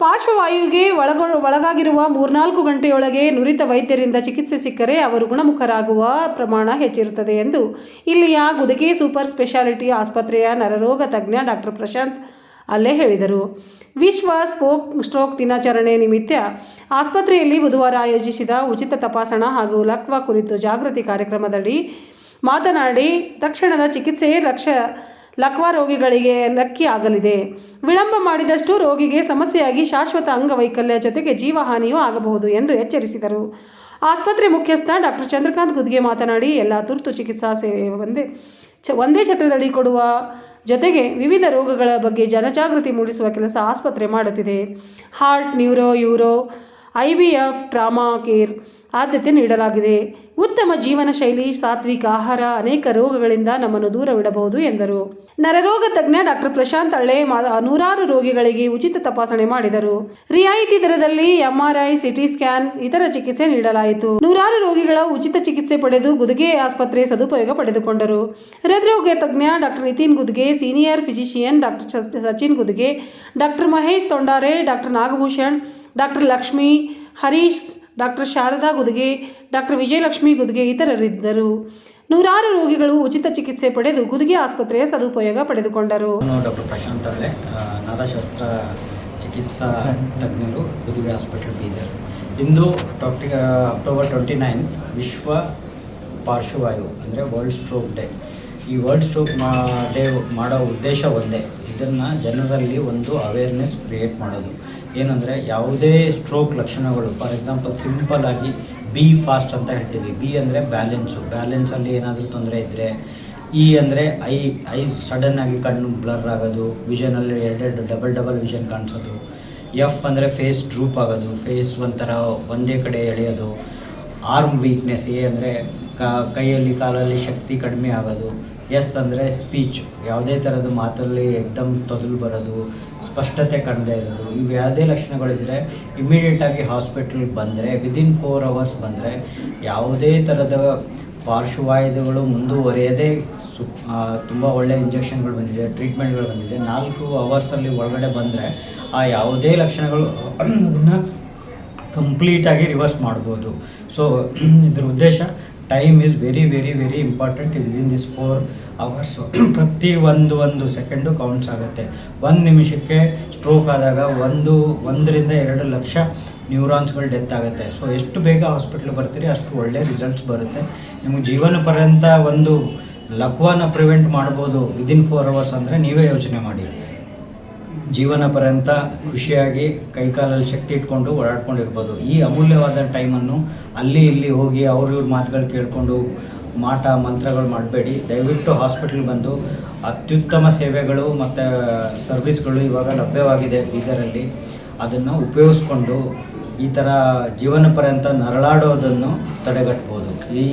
ಪಾರ್ಶ್ವವಾಯುವಿಗೆ ಒಳಗ, ಒಳಗಾಗಿರುವ ಮೂರ್ನಾಲ್ಕು ಗಂಟೆಯೊಳಗೆ ನುರಿತ ವೈದ್ಯರಿಂದ ಚಿಕಿತ್ಸೆ ಸಿಕ್ಕರೆ ಅವರು ಗುಣಮುಖರಾಗುವ ಪ್ರಮಾಣ ಹೆಚ್ಚಿರುತ್ತದೆ ಎಂದು ಇಲ್ಲಿಯ ಗುದಗೆ ಸೂಪರ್ ಸ್ಪೆಷಾಲಿಟಿ ಆಸ್ಪತ್ರೆಯ ನರರೋಗ ತಜ್ಞ ಡಾಕ್ಟರ್ ಪ್ರಶಾಂತ್ ಅಲ್ಲೇ ಹೇಳಿದರು. ವಿಶ್ವ ಸ್ಪೋಕ್, ಸ್ಟ್ರೋಕ್ ದಿನಾಚರಣೆ ನಿಮಿತ್ತ ಆಸ್ಪತ್ರೆಯಲ್ಲಿ ಬುಧವಾರ ಆಯೋಜಿಸಿದ ಉಚಿತ ತಪಾಸಣಾ ಹಾಗೂ ಲಕ್ವ ಕುರಿತು ಜಾಗೃತಿ ಕಾರ್ಯಕ್ರಮದಲ್ಲಿ ಮಾತನಾಡಿ, ತಕ್ಷಣದ ಚಿಕಿತ್ಸೆ ಲಕ್ಷ ಲಕ್ವಾ ರೋಗಿಗಳಿಗೆ ಲಕ್ಕಿ ಆಗಲಿದೆ. ವಿಳಂಬ ಮಾಡಿದಷ್ಟು ರೋಗಿಗೆ ಸಮಸ್ಯೆಯಾಗಿ ಶಾಶ್ವತ ಅಂಗವೈಕಲ್ಯ ಜೊತೆಗೆ ಜೀವಹಾನಿಯೂ ಆಗಬಹುದು ಎಂದು ಎಚ್ಚರಿಸಿದರು. ಆಸ್ಪತ್ರೆ ಮುಖ್ಯಸ್ಥ ಡಾಕ್ಟರ್ ಚಂದ್ರಕಾಂತ್ ಗುದ್ಗೆ ಮಾತನಾಡಿ, ಎಲ್ಲ ತುರ್ತು ಚಿಕಿತ್ಸಾ ಸೇವೆ ಒಂದೇ ಚ, ಒಂದೇ ಛತ್ರದಡಿ ಕೊಡುವ ಜೊತೆಗೆ ವಿವಿಧ ರೋಗಗಳ ಬಗ್ಗೆ ಜನಜಾಗೃತಿ ಮೂಡಿಸುವ ಕೆಲಸ ಆಸ್ಪತ್ರೆ ಮಾಡುತ್ತಿದೆ. Heart, neuro, uro, I V F, trauma care ಆದ್ಯತೆ ನೀಡಲಾಗಿದೆ. ಉತ್ತಮ ಜೀವನ ಶೈಲಿ, ಸಾತ್ವಿಕ ಆಹಾರ, ಅನೇಕ ರೋಗಗಳಿಂದ ನಮ್ಮನ್ನು ದೂರವಿಡಬಹುದು ಎಂದರು. ನರರೋಗ ತಜ್ಞ ಡಾಕ್ಟರ್ ಪ್ರಶಾಂತ್ ಹಳ್ಳೆ ನೂರಾರು ರೋಗಿಗಳಿಗೆ ಉಚಿತ ತಪಾಸಣೆ ಮಾಡಿದರು. ರಿಯಾಯಿತಿ ದರದಲ್ಲಿ ಎಂಆರ್ಐ, ಸಿಟಿ ಸ್ಕ್ಯಾನ್, ಇತರ ಚಿಕಿತ್ಸೆ ನೀಡಲಾಯಿತು. ನೂರಾರು ರೋಗಿಗಳ ಉಚಿತ ಚಿಕಿತ್ಸೆ ಪಡೆದು ಗುದುಗೆ ಆಸ್ಪತ್ರೆ ಸದುಪಯೋಗ ಪಡೆದುಕೊಂಡರು. ಹೃದ್ರೋಗ ತಜ್ಞ doctor Nitin Gudge, senior physician doctor Sachin Gudge doctor Mahesh Tondare doctor Nagabhushan doctor Lakshmi, Harish doctor Sharada Gudge, doctor Vijayalakshmi Gudge ಇತರರಿದ್ದರು. ನೂರಾರು ರೋಗಿಗಳು ಉಚಿತ ಚಿಕಿತ್ಸೆ ಪಡೆದು ಗುದಿಗೆ ಆಸ್ಪತ್ರೆಯ ಸದುಪಯೋಗ ಪಡೆದುಕೊಂಡರು. ಡಾಕ್ಟರ್ ಪ್ರಶಾಂತ್ ಅವರೇ ನರಶಸ್ತ್ರ ಚಿಕಿತ್ಸಾ ತಜ್ಞರು ಗುದುಗೆ ಹಾಸ್ಪಿಟಲ್ ಬೀದರ್. ಇಂದು ಡಾಕ್ಟರ್ ಅಕ್ಟೋಬರ್ ಟ್ವೆಂಟಿ ನೈನ್ ವಿಶ್ವ ಪಾರ್ಶ್ವವಾಯು, ಅಂದರೆ ವರ್ಲ್ಡ್ ಸ್ಟ್ರೋಕ್ ಡೇ ಈ ವರ್ಲ್ಡ್ ಸ್ಟ್ರೋಕ್ ಮಾ ಡೇ ಮಾಡೋ ಉದ್ದೇಶ ಒಂದೇ. ಇದನ್ನು ಜನರಲ್ಲಿ ಒಂದು ಅವೇರ್ನೆಸ್ ಕ್ರಿಯೇಟ್ ಮಾಡೋದು. ಏನಂದರೆ ಯಾವುದೇ ಸ್ಟ್ರೋಕ್ ಲಕ್ಷಣಗಳು ಫಾರ್ ಎಕ್ಸಾಂಪಲ್ ಸಿಂಪಲ್ ಆಗಿ ಬಿ ಫಾಸ್ಟ್ ಅಂತ ಹೇಳ್ತೀವಿ. ಬಿ ಅಂದರೆ ಬ್ಯಾಲೆನ್ಸು ಬ್ಯಾಲೆನ್ಸಲ್ಲಿ ಏನಾದರೂ ತೊಂದರೆ ಇದ್ದರೆ ಇ ಅಂದರೆ ಐ ಐಸ್ ಸಡನ್ ಆಗಿ ಕಣ್ಣು ಬ್ಲರ್ ಆಗೋದು ವಿಷನಲ್ಲಿ ಎರಡೆರಡು ಡಬಲ್ ಡಬಲ್ ವಿಷನ್ ಕಾಣಿಸೋದು. ಎಫ್ ಅಂದರೆ ಫೇಸ್ ಡ್ರೂಪ್ ಆಗೋದು ಫೇಸ್ ಒಂಥರ ಒಂದೇ ಕಡೆ ಎಳೆಯೋದು. ಆರ್ಮ್ ವೀಕ್ನೆಸ್ ಎ ಅಂದರೆ ಕೈಯಲ್ಲಿ ಕಾಲಲ್ಲಿ ಶಕ್ತಿ ಕಡಿಮೆ ಆಗೋದು. ಎಸ್ ಅಂದರೆ ಸ್ಪೀಚ್ ಯಾವುದೇ ಥರದ ಮಾತಲ್ಲಿ ಎಕ್ದಮ್ ತೊದಲು ಬರೋದು, ಸ್ಪಷ್ಟತೆ ಕಾಣದೇ ಇರೋದು. ಇವು ಯಾವುದೇ ಲಕ್ಷಣಗಳಿದ್ದರೆ ಇಮಿಡಿಯೇಟಾಗಿ ಹಾಸ್ಪಿಟ್ಲಿಗೆ ಬಂದರೆ ವಿದಿನ್ ಫೋರ್ ಅವರ್ಸ್ ಬಂದರೆ ಯಾವುದೇ ಥರದ ಪಾರ್ಶ್ವವಾಯುಗಳು ಮುಂದುವರಿಯದೇ ಸು ತುಂಬ ಒಳ್ಳೆ ಇಂಜೆಕ್ಷನ್ಗಳು ಬಂದಿದೆ ಟ್ರೀಟ್ಮೆಂಟ್ಗಳು ಬಂದಿದೆ. ನಾಲ್ಕು ಅವರ್ಸಲ್ಲಿ ಒಳಗಡೆ ಬಂದರೆ ಆ ಯಾವುದೇ ಲಕ್ಷಣಗಳು ಅದನ್ನು ಕಂಪ್ಲೀಟಾಗಿ ರಿವರ್ಸ್ ಮಾಡ್ಬೋದು. ಸೊ ಇದ್ರ ಉದ್ದೇಶ time is very very very important within this four hours ಪ್ರತಿ ಒಂದು ಒಂದು ಸೆಕೆಂಡು ಕೌಂಟ್ಸ್ ಆಗುತ್ತೆ. ಒಂದು ನಿಮಿಷಕ್ಕೆ ಸ್ಟ್ರೋಕ್ ಆದಾಗ ಒಂದು, ಒಂದರಿಂದ ಎರಡು ಲಕ್ಷ ನ್ಯೂರಾನ್ಸ್ಗಳು ಡೆತ್ ಆಗುತ್ತೆ. ಸೊ ಎಷ್ಟು ಬೇಗ ಹಾಸ್ಪಿಟ್ಲ್ ಬರ್ತೀರಿ, ಅಷ್ಟು ಒಳ್ಳೆ ರಿಸಲ್ಟ್ಸ್ ಬರುತ್ತೆ. ನಿಮಗೆ ಜೀವನ ಪರ್ಯಂತ ಒಂದು ಲಕ್ವಾನ ಪ್ರಿವೆಂಟ್ ಮಾಡ್ಬೋದು ವಿದಿನ್ ಫೋರ್ ಅವರ್ಸ್ ಅಂದರೆ ನೀವೇ ಯೋಚನೆ ಮಾಡಿ. ಜೀವನ ಪರ್ಯಂತ ಖುಷಿಯಾಗಿ ಕೈಕಾಲಲ್ಲಿ ಶಕ್ತಿ ಇಟ್ಕೊಂಡು ಓಡಾಡ್ಕೊಂಡಿರ್ಬೋದು. ಈ ಅಮೂಲ್ಯವಾದ ಟೈಮನ್ನು ಅಲ್ಲಿ ಇಲ್ಲಿ ಹೋಗಿ ಅವ್ರ ಇವ್ರ ಮಾತುಗಳು ಕೇಳಿಕೊಂಡು ಮಾಟ, ಮಂತ್ರಗಳು ಮಾಡಬೇಡಿ. ದಯವಿಟ್ಟು ಹಾಸ್ಪಿಟ್ಲ್ ಬಂದು ಅತ್ಯುತ್ತಮ ಸೇವೆಗಳು ಮತ್ತು ಸರ್ವಿಸ್ಗಳು ಇವಾಗ ಲಭ್ಯವಾಗಿದೆ ಬೀದರಲ್ಲಿ. ಅದನ್ನು ಉಪಯೋಗಿಸ್ಕೊಂಡು ಈ ಥರ ಜೀವನ ಪರ್ಯಂತ ನರಳಾಡೋದನ್ನು ತಡೆಗಟ್ಬೋದು. ಈ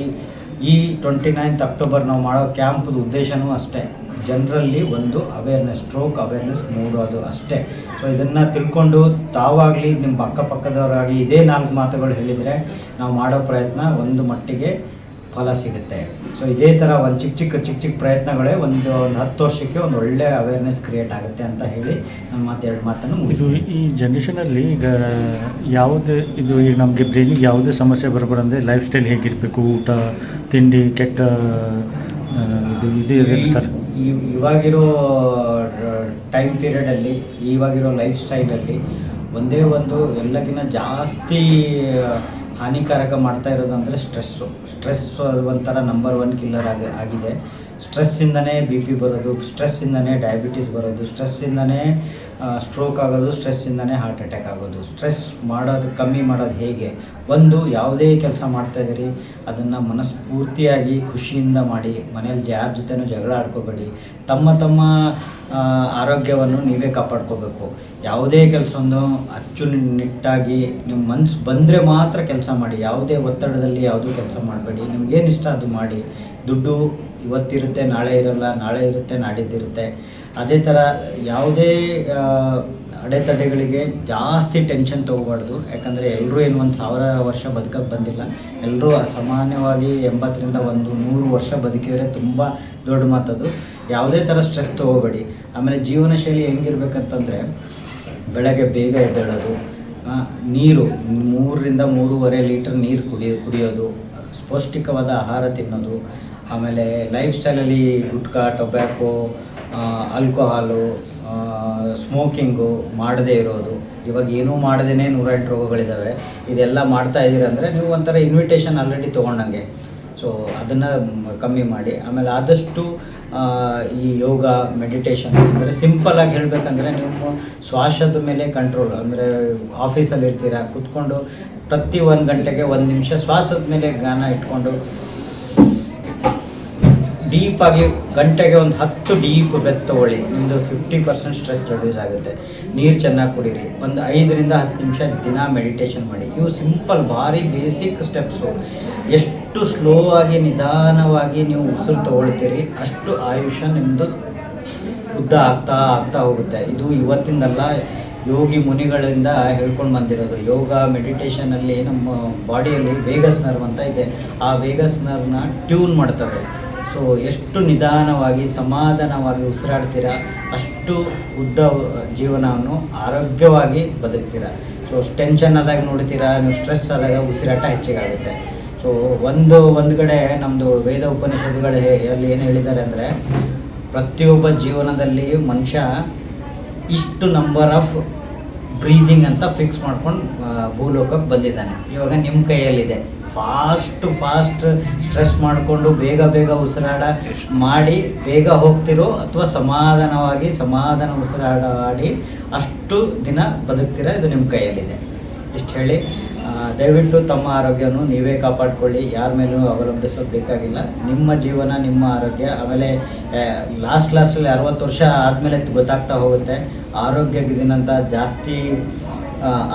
ಈ ಟ್ವೆಂಟಿ ನೈನ್ತ್ ಅಕ್ಟೋಬರ್ ನಾವು ಮಾಡೋ ಕ್ಯಾಂಪ್ದು ಉದ್ದೇಶವೂ ಅಷ್ಟೇ. ಜನರಲ್ಲಿ ಒಂದು ಅವೇರ್ನೆಸ್ ಸ್ಟ್ರೋಕ್ ಅವೇರ್ನೆಸ್ ಮೂಡೋದು ಅಷ್ಟೇ. ಸೊ ಇದನ್ನು ತಿಳ್ಕೊಂಡು ತಾವಾಗಲಿ ನಿಮ್ಮ ಅಕ್ಕಪಕ್ಕದವರಾಗಲಿ ಇದೇ ನಾಲ್ಕು ಮಾತುಗಳು ಹೇಳಿದರೆ ನಾವು ಮಾಡೋ ಪ್ರಯತ್ನ ಒಂದು ಮಟ್ಟಿಗೆ ಫಲ ಸಿಗುತ್ತೆ. ಸೊ ಇದೇ ಥರ ಒಂದು ಚಿಕ್ಕ ಚಿಕ್ಕ ಚಿಕ್ಕ ಚಿಕ್ಕ ಪ್ರಯತ್ನಗಳೇ ಒಂದು ಒಂದು ಹತ್ತು ವರ್ಷಕ್ಕೆ ಒಂದು ಒಳ್ಳೆ ಅವೇರ್ನೆಸ್ ಕ್ರಿಯೇಟ್ ಆಗುತ್ತೆ ಅಂತ ಹೇಳಿ ನಮ್ಮ ಮಾತು ಎರಡು ಮಾತನ್ನು ಇದು ಈ ಜನ್ರೇಷನಲ್ಲಿ ಈಗ ಯಾವುದೇ ಇದು ಈಗ ನಮಗೆ ಬ್ರೈನಿಗೆ ಯಾವುದೇ ಸಮಸ್ಯೆ ಬರಬಾರಂದ್ರೆ ಲೈಫ್ ಸ್ಟೈಲ್ ಹೇಗಿರಬೇಕು ಊಟ ತಿಂಡಿ ಕೆಟ್ಟ ಇದು ಇದು ಇರಲಿಲ್ಲ ಸರ್. ಇವಾಗಿರೋ ಟೈಮ್ ಪೀರಿಯಡಲ್ಲಿ ಇವಾಗಿರೋ ಲೈಫ್ ಸ್ಟೈಲಲ್ಲಿ ಒಂದೇ ಒಂದು ಎಲ್ಲಕ್ಕಿಂತ ಜಾಸ್ತಿ ಹಾನಿಕಾರಕ ಮಾಡ್ತಾ ಇರೋದು ಅಂದರೆ ಸ್ಟ್ರೆಸ್ಸು. ಸ್ಟ್ರೆಸ್ ಒಂಥರ ನಂಬರ್ ಒನ್ ಕಿಲ್ಲರ್ ಆಗಿ, ಆಗಿದೆ. ಸ್ಟ್ರೆಸ್ಸಿಂದನೇ ಬಿ ಪಿ ಬರೋದು, ಸ್ಟ್ರೆಸ್ಸಿಂದನೇ ಡಯಾಬಿಟೀಸ್ ಬರೋದು, ಸ್ಟ್ರೆಸ್ಸಿಂದನೇ ಸ್ಟ್ರೋಕ್ ಆಗೋದು, ಸ್ಟ್ರೆಸ್ಸಿಂದನೇ ಹಾರ್ಟ್ ಅಟ್ಯಾಕ್ ಆಗೋದು. ಸ್ಟ್ರೆಸ್ ಮಾಡೋದು, ಕಮ್ಮಿ ಮಾಡೋದು ಹೇಗೆ? ಒಂದು, ಯಾವುದೇ ಕೆಲಸ ಮಾಡ್ತಾ ಇದ್ದೀರಿ, ಅದನ್ನು ಮನಸ್ಫೂರ್ತಿಯಾಗಿ ಖುಷಿಯಿಂದ ಮಾಡಿ, ಮನೇಲಿ ಯಾರ ಜೊತೆನೂ ಜಗಳ ಆಡ್ಕೋಬೇಡಿ. ತಮ್ಮ ತಮ್ಮ ಆರೋಗ್ಯವನ್ನು ನೀವೇ ಕಾಪಾಡ್ಕೋಬೇಕು. ಯಾವುದೇ ಕೆಲಸವನ್ನು ಅಚ್ಚುನಿಟ್ಟಾಗಿ ನಿಮ್ಮ ಮನಸ್ಸು ಬಂದರೆ ಮಾತ್ರ ಕೆಲಸ ಮಾಡಿ, ಯಾವುದೇ ಒತ್ತಡದಲ್ಲಿ ಯಾವುದೂ ಕೆಲಸ ಮಾಡಬೇಡಿ ನಿಮ್ಗೇನು ಇಷ್ಟ ಅದು ಮಾಡಿ. ದುಡ್ಡು ಇವತ್ತಿರುತ್ತೆ, ನಾಳೆ ಇರಲ್ಲ, ನಾಳೆ ಇರುತ್ತೆ, ನಾಡಿದ್ದಿರುತ್ತೆ. ಅದೇ ಥರ ಯಾವುದೇ ಅಡೆತಡೆಗಳಿಗೆ ಜಾಸ್ತಿ ಟೆನ್ಷನ್ ತೊಗೋಬಾರ್ದು. ಯಾಕಂದರೆ ಎಲ್ಲರೂ ಏನು ಒಂದು ಸಾವಿರ ವರ್ಷ ಬದುಕಕ್ಕೆ ಬಂದಿಲ್ಲ. ಎಲ್ಲರೂ ಸಾಮಾನ್ಯವಾಗಿ ಎಂಬತ್ತರಿಂದ ಒಂದು ನೂರು ವರ್ಷ ಬದುಕಿದರೆ ತುಂಬ ದೊಡ್ಡ ಮಾತದು. ಯಾವುದೇ ಥರ ಸ್ಟ್ರೆಸ್ ತೊಗೋಬೇಡಿ. ಆಮೇಲೆ ಜೀವನ ಶೈಲಿ ಹೆಂಗಿರ್ಬೇಕಂತಂದರೆ ಬೆಳಗ್ಗೆ ಬೇಗ ಎದ್ದೇಳೋದು ನೀರು, ಮೂರರಿಂದ ಮೂರುವರೆ ಲೀಟರ್ ನೀರು ಕುಡಿ ಕುಡಿಯೋದು, ಪೌಷ್ಟಿಕವಾದ ಆಹಾರ ತಿನ್ನೋದು, ಆಮೇಲೆ ಲೈಫ್ ಸ್ಟೈಲಲ್ಲಿ ಗುಟ್ಕಾ, ಟೊಬ್ಯಾಕೋ ಆಲ್ಕೋಹಾಲು ಸ್ಮೋಕಿಂಗು ಮಾಡದೇ ಇರೋದು. ಇವಾಗ ಏನೂ ಮಾಡದೇ ನೂರೆಂಟು ರೋಗಗಳಿದ್ದಾವೆ ಇದೆಲ್ಲ ಮಾಡ್ತಾ ಅಂದರೆ ನೀವು ಒಂಥರ ಇನ್ವಿಟೇಷನ್ ಆಲ್ರೆಡಿ ತೊಗೊಂಡಂಗೆ. ಸೊ ಅದನ್ನು ಕಮ್ಮಿ ಮಾಡಿ. ಆಮೇಲೆ ಆದಷ್ಟು ಈ ಯೋಗ ಮೆಡಿಟೇಷನ್ ಅಂದರೆ ಸಿಂಪಲಾಗಿ ಹೇಳಬೇಕಂದ್ರೆ ನೀವು ಶ್ವಾಸದ ಮೇಲೆ ಕಂಟ್ರೋಲ್ ಅಂದರೆ ಆಫೀಸಲ್ಲಿ ಇರ್ತೀರಾ, ಕುತ್ಕೊಂಡು ಪ್ರತಿ ಒಂದು ಗಂಟೆಗೆ ಒಂದು ನಿಮಿಷ ಶ್ವಾಸದ ಮೇಲೆ ಗಾನ ಇಟ್ಕೊಂಡು ಡೀಪಾಗಿ ಗಂಟೆಗೆ ಒಂದು ಹತ್ತು ಡೀಪ್ ಬೆತ್ ತಗೊಳ್ಳಿ ನಿಮ್ಮದು ಫಿಫ್ಟಿ ಪರ್ಸೆಂಟ್ ಸ್ಟ್ರೆಸ್ ರೆಡ್ಯೂಸ್ ಆಗುತ್ತೆ. ನೀರು ಚೆನ್ನಾಗಿ ಕುಡೀರಿ. ಒಂದು ಐದರಿಂದ ಹತ್ತು ನಿಮಿಷ ದಿನ ಮೆಡಿಟೇಷನ್ ಮಾಡಿ. ಇವು ಸಿಂಪಲ್ ಭಾರಿ ಬೇಸಿಕ್ ಸ್ಟೆಪ್ಸು ಎಷ್ಟು ಸ್ಲೋ ಆಗಿ, ನಿಧಾನವಾಗಿ ನೀವು ಉಸಿರು ತೊಗೊಳ್ತೀರಿ, ಅಷ್ಟು ಆಯುಷ್ಯ ನಿಮ್ಮದು ಉದ್ದ ಆಗ್ತಾ ಆಗ್ತಾ ಹೋಗುತ್ತೆ. ಇದು ಇವತ್ತಿಂದಲ್ಲ ಯೋಗಿ ಮುನಿಗಳಿಂದ ಹೇಳ್ಕೊಂಡು ಬಂದಿರೋದು. ಯೋಗ ಮೆಡಿಟೇಷನಲ್ಲಿ ನಮ್ಮ ಬಾಡಿಯಲ್ಲಿ ವೇಗಸ್ ನರ್ವ್ ಅಂತ ಇದೆ. ಆ ವೇಗಸ್ ನರ್ವ್ನ ಟ್ಯೂನ್ ಮಾಡ್ತವೆ. ಸೊ ಎಷ್ಟು ನಿಧಾನವಾಗಿ, ಸಮಾಧಾನವಾಗಿ ಉಸಿರಾಡ್ತೀರಾ, ಅಷ್ಟು ಉದ್ದ, ಜೀವನವನ್ನು ಆರೋಗ್ಯವಾಗಿ ಬದುಕ್ತೀರಾ. ಸೊ ಟೆನ್ಷನ್ ಆದಾಗ ನೋಡ್ತೀರಾ, ನೀವು ಸ್ಟ್ರೆಸ್ ಆದಾಗ ಉಸಿರಾಟ ಹೆಚ್ಚಿಗಾಗುತ್ತೆ. ಸೊ ಒಂದು ಒಂದು ಕಡೆ ನಮ್ಮದು ವೇದ ಉಪನಿಷತ್ತುಗಳು ಹೇ- ಅಲ್ಲಿ ಏನು ಹೇಳಿದ್ದಾರೆ ಅಂದರೆ, ಪ್ರತಿಯೊಬ್ಬ ಜೀವನದಲ್ಲಿ ಮನುಷ್ಯ ಇಷ್ಟು ನಂಬರ್ ಆಫ್ ಬ್ರೀದಿಂಗ್ ಅಂತ ಫಿಕ್ಸ್ ಮಾಡ್ಕೊಂಡು ಭೂಲೋಕಕ್ಕೆ ಬಂದಿದ್ದಾನೆ. ಇವಾಗ ನಿಮ್ಮ ಕೈಯಲ್ಲಿದೆ. ಫಾಸ್ಟ್ ಫಾಸ್ಟ್ ಸ್ಟ್ರೆಸ್ ಮಾಡಿಕೊಂಡು ಬೇಗ ಬೇಗ ಉಸಿರಾಡ ಮಾಡಿ ಬೇಗ ಹೋಗ್ತಿರೋ ಅಥವಾ ಸಮಾಧಾನವಾಗಿ ಸಮಾಧಾನ ಉಸಿರಾಡ ಆಡಿ ಅಷ್ಟು ದಿನ ಬದುಕ್ತೀರ ಇದು ನಿಮ್ಮ ಕೈಯಲ್ಲಿದೆ. ಇಷ್ಟು ಹೇಳಿ ದಯವಿಟ್ಟು ತಮ್ಮ ಆರೋಗ್ಯವನ್ನು ನೀವೇ ಕಾಪಾಡಿಕೊಳ್ಳಿ, ಯಾರ ಮೇಲೂ ಅವಲಂಬಿಸೋದು ಬೇಕಾಗಿಲ್ಲ. ನಿಮ್ಮ ಜೀವನ, ನಿಮ್ಮ ಆರೋಗ್ಯ, ಆಮೇಲೆ ಲಾಸ್ಟ್ ಲಾಸ್ಟಲ್ಲಿ ಅರವತ್ತು ವರ್ಷ ಆದಮೇಲೆ ಗೊತ್ತಾಗ್ತಾ ಹೋಗುತ್ತೆ. ಆರೋಗ್ಯಕ್ಕೆ ಆರೋಗ್ಯದಿನಂತ ಜಾಸ್ತಿ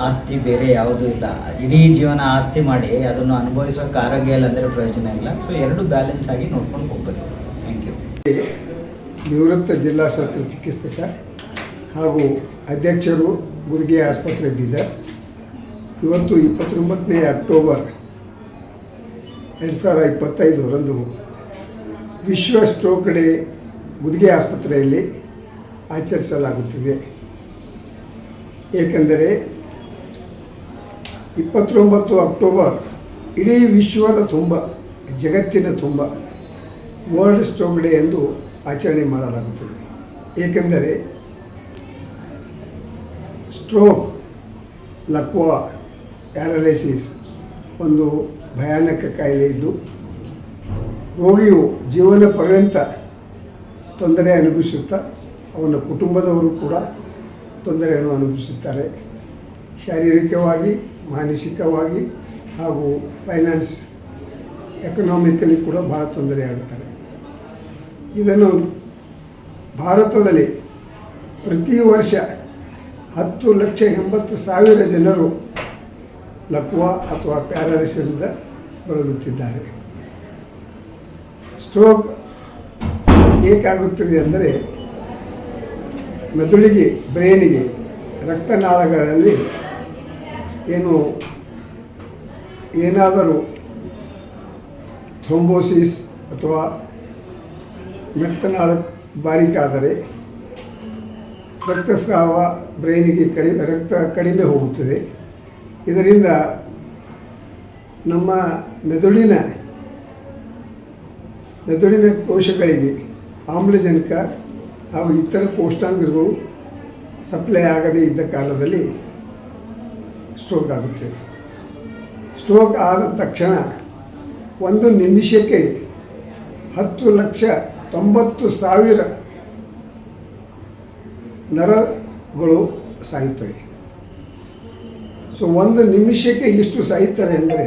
ಆಸ್ತಿ ಬೇರೆ ಯಾವುದೂ ಇಲ್ಲ. ಇಡೀ ಜೀವನ ಆಸ್ತಿ ಮಾಡಿ ಅದನ್ನು ಅನುಭವಿಸೋಕೆ ಆರೋಗ್ಯ ಇಲ್ಲ ಅಂದರೆ ಪ್ರಯೋಜನ ಇಲ್ಲ. ಸೊ ಎರಡು ಬ್ಯಾಲೆನ್ಸ್ ಆಗಿ ನೋಡ್ಕೊಂಡು ಹೋಗ್ಬೇಕು. ಥ್ಯಾಂಕ್ ಯು ನಿವೃತ್ತ ಜಿಲ್ಲಾ ಶಸ್ತ್ರಚಿಕಿತ್ಸಕ ಹಾಗೂ ಅಧ್ಯಕ್ಷರು ಗುರುಗೆ ಆಸ್ಪತ್ರೆ ಬೀದರ್. ಇವತ್ತು ಇಪ್ಪತ್ತೊಂಬತ್ತನೇ ಅಕ್ಟೋಬರ್ ಎರಡು ಸಾವಿರ ಇಪ್ಪತ್ತೈದರಂದು ವಿಶ್ವ ಸ್ಟ್ರೋಕ್ ಡೇ ಗುದಿಗೆ ಆಸ್ಪತ್ರೆಯಲ್ಲಿ ಆಚರಿಸಲಾಗುತ್ತಿದೆ. ಏಕೆಂದರೆ ಇಪ್ಪತ್ತೊಂಬತ್ತು ಅಕ್ಟೋಬರ್, ಇಡೀ ವಿಶ್ವದ ತುಂಬ, ಜಗತ್ತಿನ ತುಂಬ ವರ್ಲ್ಡ್ ಸ್ಟ್ರೋಕ್ ಡೇ ಎಂದು ಆಚರಣೆ ಮಾಡಲಾಗುತ್ತದೆ. ಏಕೆಂದರೆ ಸ್ಟ್ರೋಕ್, ಲಕ್ವಾ ಪ್ಯಾರಲೈಸಿಸ್ ಒಂದು ಭಯಾನಕ ಕಾಯಿಲೆ ಇದ್ದು, ರೋಗಿಯು ಜೀವನ ಪರ್ಯಂತ ತೊಂದರೆ ಅನುಭವಿಸುತ್ತಾ, ಅವನ ಕುಟುಂಬದವರು ಕೂಡ ತೊಂದರೆಯನ್ನು ಅನುಭವಿಸುತ್ತಾರೆ. ಶಾರೀರಿಕವಾಗಿ ಮಾನಸಿಕವಾಗಿ ಹಾಗೂ ಫೈನಾನ್ಸ್ ಎಕನಾಮಿಕಲಿ ಕೂಡ ಭಾಳ ತೊಂದರೆ ಆಗುತ್ತಾರೆ ಇದನ್ನು ಭಾರತದಲ್ಲಿ ಪ್ರತಿ ವರ್ಷ ಹತ್ತು ಲಕ್ಷ ಎಂಬತ್ತು ಸಾವಿರ ಜನರು ಲಕ್ವಾ ಅಥವಾ ಪ್ಯಾರಾಲಿಸಿಂದ ಬಳಲುತ್ತಿದ್ದಾರೆ ಸ್ಟ್ರೋಕ್ ಏಕಾಗುತ್ತದೆ ಅಂದರೆ ಮೆದುಳಿಗೆ ಬ್ರೈನಿಗೆ ರಕ್ತನಾಳಗಳಲ್ಲಿ ಏನು ಏನಾದರೂ ಥ್ರೋಂಬೋಸಿಸ್ ಅಥವಾ ಮೆತ್ತನಾಳ ಬಾರಿಕಾದರೆ ರಕ್ತಸ್ರಾವ ಬ್ರೈನಿಗೆ ಕಡಿಮೆ, ರಕ್ತ ಕಡಿಮೆ ಹೋಗುತ್ತದೆ. ಇದರಿಂದ ನಮ್ಮ ಮೆದುಳಿನ ಮೆದುಳಿನ ಕೋಶಗಳಿಗೆ ಆಮ್ಲಜನಕ ಹಾಗೂ ಇತರ ಪೋಷಕಾಂಗಗಳು ಸಪ್ಲೈ ಆಗದೇ ಇದ್ದ ಕಾಲದಲ್ಲಿ ಸ್ಟ್ರೋಕ್ ಆಗುತ್ತೆ. ಸ್ಟ್ರೋಕ್ ಆದ ತಕ್ಷಣ ಒಂದು ನಿಮಿಷಕ್ಕೆ ಹತ್ತು ಲಕ್ಷ ತೊಂಬತ್ತು ಸಾವಿರ ನರಗಳು ಸಾಯುತ್ತವೆ. ಸೊ ಒಂದು ನಿಮಿಷಕ್ಕೆ ಎಷ್ಟು ಸಾಯುತ್ತವೆ ಅಂದರೆ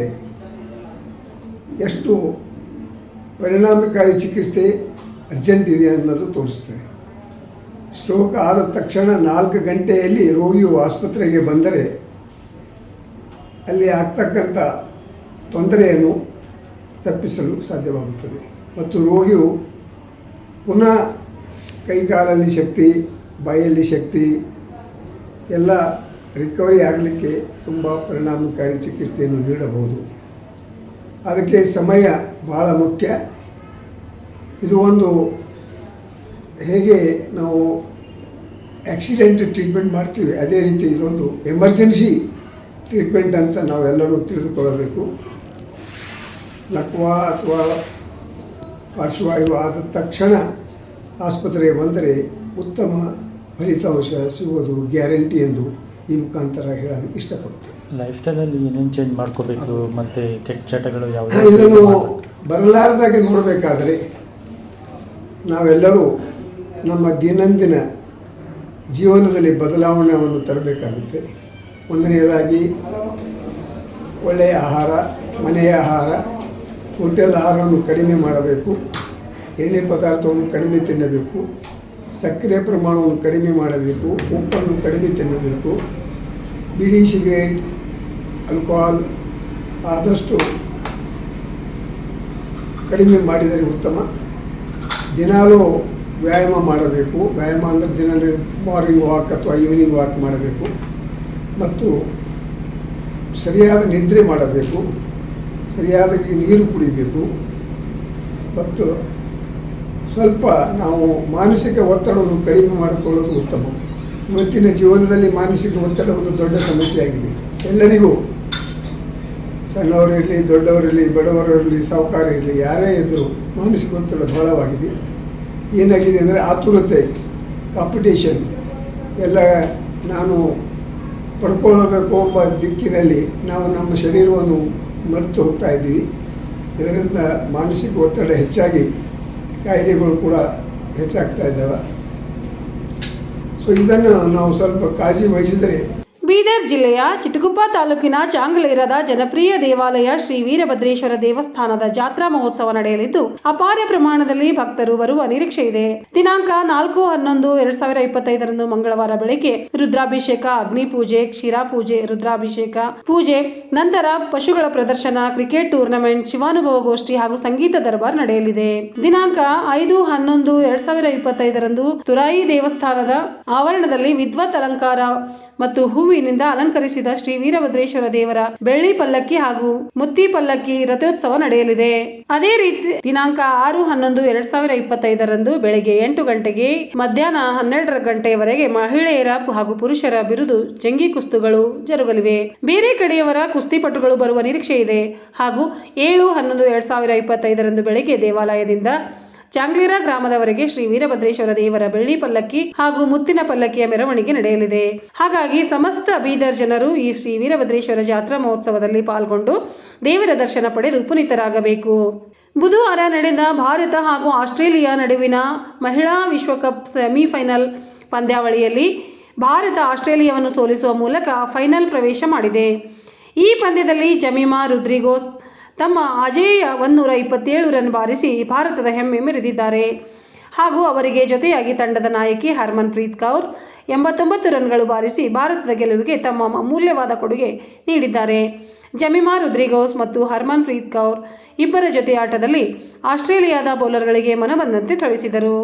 ಎಷ್ಟು ಪರಿಣಾಮಕಾರಿ ಚಿಕಿತ್ಸೆ ಅರ್ಜೆಂಟ್ ಇದೆ ಅನ್ನೋದು ತೋರಿಸ್ತದೆ. ಸ್ಟ್ರೋಕ್ ಆದ ತಕ್ಷಣ ನಾಲ್ಕು ಗಂಟೆಯಲ್ಲಿ ರೋಗಿಯು ಆಸ್ಪತ್ರೆಗೆ ಬಂದರೆ ಅಲ್ಲಿ ಆಗ್ತಕ್ಕಂಥ ತೊಂದರೆಯನ್ನು ತಪ್ಪಿಸಲು ಸಾಧ್ಯವಾಗುತ್ತದೆ. ಮತ್ತು ರೋಗಿಯು ಪುನಃ ಕೈಕಾಲಲ್ಲಿ ಶಕ್ತಿ, ಬಾಯಲ್ಲಿ ಶಕ್ತಿ, ಎಲ್ಲ ರಿಕವರಿ ಆಗಲಿಕ್ಕೆ ತುಂಬ ಪರಿಣಾಮಕಾರಿ ಚಿಕಿತ್ಸೆಯನ್ನು ನೀಡಬಹುದು. ಅದಕ್ಕೆ ಸಮಯ ಬಹಳ ಮುಖ್ಯ. ಇದು ಒಂದು ಹೇಗೆ ನಾವು ಆಕ್ಸಿಡೆಂಟ್ ಟ್ರೀಟ್ಮೆಂಟ್ ಮಾಡ್ತೀವಿ, ಅದೇ ರೀತಿ ಇದೊಂದು ಎಮರ್ಜೆನ್ಸಿ ಟ್ರೀಟ್ಮೆಂಟ್ ಅಂತ ನಾವೆಲ್ಲರೂ ತಿಳಿದುಕೊಳ್ಳಬೇಕು. ಲಕ್ವಾ ಅಥವಾ ಪಾರ್ಶ್ವವಾಯು ಆದ ತಕ್ಷಣ ಆಸ್ಪತ್ರೆಗೆ ಬಂದರೆ ಉತ್ತಮ ಫಲಿತಾಂಶ ಸಿಗುವುದು ಗ್ಯಾರಂಟಿ ಎಂದು ಈ ಮುಖಾಂತರ ಹೇಳಲು ಇಷ್ಟಪಡುತ್ತೇನೆ. ಲೈಫ್ ಸ್ಟೈಲಲ್ಲಿ ಏನೇನು ಚೇಂಜ್ ಮಾಡ್ಕೋಬೇಕು ಮತ್ತು ಕೆಟ್ಟ ಚಟಗಳು ಇದನ್ನು ಯಾವುವು ಬರಲಾರ್ದಾಗೆ ನೋಡಬೇಕಾದರೆ ನಾವೆಲ್ಲರೂ ನಮ್ಮ ದಿನಂದಿನ ಜೀವನದಲ್ಲಿ ಬದಲಾವಣೆಯನ್ನು ತರಬೇಕಾಗುತ್ತೆ. ಒಂದನೆಯದಾಗಿ ಒಳ್ಳೆಯ ಆಹಾರ, ಮನೆಯ ಆಹಾರ ಹೋಟೆಲ್ ಆಹಾರವನ್ನು ಕಡಿಮೆ ಮಾಡಬೇಕು, ಎಣ್ಣೆ ಪದಾರ್ಥವನ್ನು ಕಡಿಮೆ ತಿನ್ನಬೇಕು, ಸಕ್ಕರೆ ಪ್ರಮಾಣವನ್ನು ಕಡಿಮೆ ಮಾಡಬೇಕು, ಉಪ್ಪನ್ನು ಕಡಿಮೆ ತಿನ್ನಬೇಕು ಬಿಡಿ ಸಿಗರೇಟ್ ಆಲ್ಕೋಹಾಲ್ ಆದಷ್ಟು ಕಡಿಮೆ ಮಾಡಿದರೆ ಉತ್ತಮ. ದಿನಾಲೂ ವ್ಯಾಯಾಮ ಮಾಡಬೇಕು. ವ್ಯಾಯಾಮ ಅಂದರೆ ದಿನ ಮಾರ್ನಿಂಗ್ ವಾಕ್ ಅಥವಾ ಈವ್ನಿಂಗ್ ವಾಕ್ ಮಾಡಬೇಕು. ಮತ್ತು ಸರಿಯಾದ ನಿದ್ರೆ ಮಾಡಬೇಕು ಸರಿಯಾದಾಗಿ ನೀರು ಕುಡಿಬೇಕು. ಮತ್ತು ಸ್ವಲ್ಪ ನಾವು ಮಾನಸಿಕ ಒತ್ತಡವನ್ನು ಕಡಿಮೆ ಮಾಡಿಕೊಳ್ಳೋದು ಉತ್ತಮ. ಇವತ್ತಿನ ಜೀವನದಲ್ಲಿ ಮಾನಸಿಕ ಒತ್ತಡ ಒಂದು ದೊಡ್ಡ ಸಮಸ್ಯೆಯಾಗಿದೆ ಎಲ್ಲರಿಗೂ ಸಣ್ಣವರಿರಲಿ ದೊಡ್ಡವರಿರಲಿ ಬಡವರಿರಲಿ ಸಾಹುಕಾರ ಇರಲಿ, ಯಾರೇ ಇದ್ದರೂ ಮಾನಸಿಕ ಒತ್ತಡ ಬಹಳವಾಗಿದೆ. ಏನಾಗಿದೆ ಅಂದರೆ ಆತುರತೆ ಕಾಂಪಿಟೇಷನ್ ಎಲ್ಲ ನಾನು ಪಡ್ಕೊಳ್ಳಬೇಕು ಎಂಬ ದಿಕ್ಕಿನಲ್ಲಿ ನಾವು ನಮ್ಮ ಶರೀರವನ್ನು ಮರೆತು ಹೋಗ್ತಾ ಇದ್ದೀವಿ. ಇದರಿಂದ ಮಾನಸಿಕ ಒತ್ತಡ ಹೆಚ್ಚಾಗಿ ಕಾಯಿಲೆಗಳು ಕೂಡ ಹೆಚ್ಚಾಗ್ತಾ ಇದ್ದಾವೆ. ಸೊ ಇದನ್ನು ನಾವು ಸ್ವಲ್ಪ ಕಾಳಜಿ ವಹಿಸಿದರೆ ಬೀದರ್ ಜಿಲ್ಲೆಯ ಚಿಟಗುಪ್ಪ ತಾಲೂಕಿನ ಚಾಂಗ್ಲೇರದ ಜನಪ್ರಿಯ ದೇವಾಲಯ ಶ್ರೀ ವೀರಭದ್ರೇಶ್ವರ ದೇವಸ್ಥಾನದ ಜಾತ್ರಾ ಮಹೋತ್ಸವ ನಡೆಯಲಿದ್ದು, ಅಪಾರ ಪ್ರಮಾಣದಲ್ಲಿ ಭಕ್ತರು ಬರುವ ನಿರೀಕ್ಷೆ ಇದೆ. ದಿನಾಂಕ ನಾಲ್ಕು, ಹನ್ನೊಂದು, ಎರಡ್ ಸಾವಿರ ಇಪ್ಪತ್ತೈದರಂದು ಮಂಗಳವಾರ ಬೆಳಗ್ಗೆ ರುದ್ರಾಭಿಷೇಕ ಅಗ್ನಿ ಪೂಜೆ ಕ್ಷೀರಾ ಪೂಜೆ ರುದ್ರಾಭಿಷೇಕ ಪೂಜೆ, ನಂತರ ಪಶುಗಳ ಪ್ರದರ್ಶನ, ಕ್ರಿಕೆಟ್ ಟೂರ್ನಮೆಂಟ್ ಶಿವಾನುಭವ ಗೋಷ್ಠಿ ಹಾಗೂ ಸಂಗೀತ ದರ್ಬಾರ್ ನಡೆಯಲಿದೆ. ದಿನಾಂಕ ಐದು, ಹನ್ನೊಂದು, ಎರಡ್ ಸಾವಿರ ಇಪ್ಪತ್ತೈದರಂದು ತುರಾಯಿ ದೇವಸ್ಥಾನದ ಆವರಣದಲ್ಲಿ ವಿದ್ವತ್ ಅಲಂಕಾರ ಮತ್ತು ಹೂವಿನಿಂದ ಅಲಂಕರಿಸಿದ ಶ್ರೀ ವೀರಭದ್ರೇಶ್ವರ ದೇವರ ಬೆಳ್ಳಿ ಪಲ್ಲಕ್ಕಿ ಹಾಗೂ ಮುತ್ತಿ ಪಲ್ಲಕ್ಕಿ ರಥೋತ್ಸವ ನಡೆಯಲಿದೆ. ಅದೇ ರೀತಿ ದಿನಾಂಕ ಆರು ಹನ್ನೊಂದು ಎರಡ್ ಸಾವಿರ ಇಪ್ಪತ್ತೈದರಂದು ಬೆಳಗ್ಗೆ ಎಂಟು ಗಂಟೆಗೆ ಮಧ್ಯಾಹ್ನ ಹನ್ನೆರಡರ ಗಂಟೆಯವರೆಗೆ ಮಹಿಳೆಯರ ಹಾಗೂ ಪುರುಷರ ಬಿರುದು ಜಂಗಿ ಕುಸ್ತುಗಳು ಜರುಗಲಿವೆ. ಬೇರೆ ಕಡೆಯವರ ಕುಸ್ತಿಪಟುಗಳು ಬರುವ ನಿರೀಕ್ಷೆ ಇದೆ. ಹಾಗೂ ಏಳು ಹನ್ನೊಂದು ಎರಡ್ ಸಾವಿರ ಇಪ್ಪತ್ತೈದರಂದು ಬೆಳಗ್ಗೆ ದೇವಾಲಯದಿಂದ ಚಾಂಗ್ಲೀರಾ ಗ್ರಾಮದವರೆಗೆ ಶ್ರೀ ವೀರಭದ್ರೇಶ್ವರ ದೇವರ ಬೆಳ್ಳಿ ಪಲ್ಲಕ್ಕಿ ಹಾಗೂ ಮುತ್ತಿನ ಪಲ್ಲಕ್ಕಿಯ ಮೆರವಣಿಗೆ ನಡೆಯಲಿದೆ. ಹಾಗಾಗಿ ಸಮಸ್ತ ಬೀದರ್ ಜನರು ಈ ಶ್ರೀ ವೀರಭದ್ರೇಶ್ವರ ಜಾತ್ರಾ ಮಹೋತ್ಸವದಲ್ಲಿ ಪಾಲ್ಗೊಂಡು ದೇವರ ದರ್ಶನ ಪಡೆದು ಪುನೀತರಾಗಬೇಕು. ಬುಧವಾರ ನಡೆದ ಭಾರತ ಹಾಗೂ ಆಸ್ಟ್ರೇಲಿಯಾ ನಡುವಿನ ಮಹಿಳಾ ವಿಶ್ವಕಪ್ ಸೆಮಿಫೈನಲ್ ಪಂದ್ಯಾವಳಿಯಲ್ಲಿ ಭಾರತ ಆಸ್ಟ್ರೇಲಿಯಾವನ್ನು ಸೋಲಿಸುವ ಮೂಲಕ ಫೈನಲ್ ಪ್ರವೇಶ ಮಾಡಿದೆ. ಈ ಪಂದ್ಯದಲ್ಲಿ ಜಮಿಮಾ ರುದ್ರಿಗೋಸ್ ತಮ್ಮ ಅಜೇಯ ಒಂದೂರ ಇಪ್ಪತ್ತೇಳು ರನ್ ಬಾರಿಸಿ ಭಾರತದ ಹೆಮ್ಮೆ ಮೆರೆದಿದ್ದಾರೆ. ಹಾಗೂ ಅವರಿಗೆ ಜೊತೆಯಾಗಿ ತಂಡದ ನಾಯಕಿ ಹರ್ಮನ್ ಪ್ರೀತ್ ಕೌರ್ ಎಂಬತ್ತೊಂಬತ್ತು ರನ್ಗಳು ಬಾರಿಸಿ ಭಾರತದ ಗೆಲುವಿಗೆ ತಮ್ಮ ಅಮೂಲ್ಯವಾದ ಕೊಡುಗೆ ನೀಡಿದ್ದಾರೆ. ಜಮಿಮಾ ರುದ್ರಿಗೋಸ್ ಮತ್ತು ಹರ್ಮನ್ ಪ್ರೀತ್ ಕೌರ್ ಇಬ್ಬರ ಜೊತೆ ಆಟದಲ್ಲಿ ಆಸ್ಟ್ರೇಲಿಯಾದ ಬೌಲರ್ಗಳಿಗೆ ಮನಬಂದಂತೆ ಥಳಿಸಿದರು.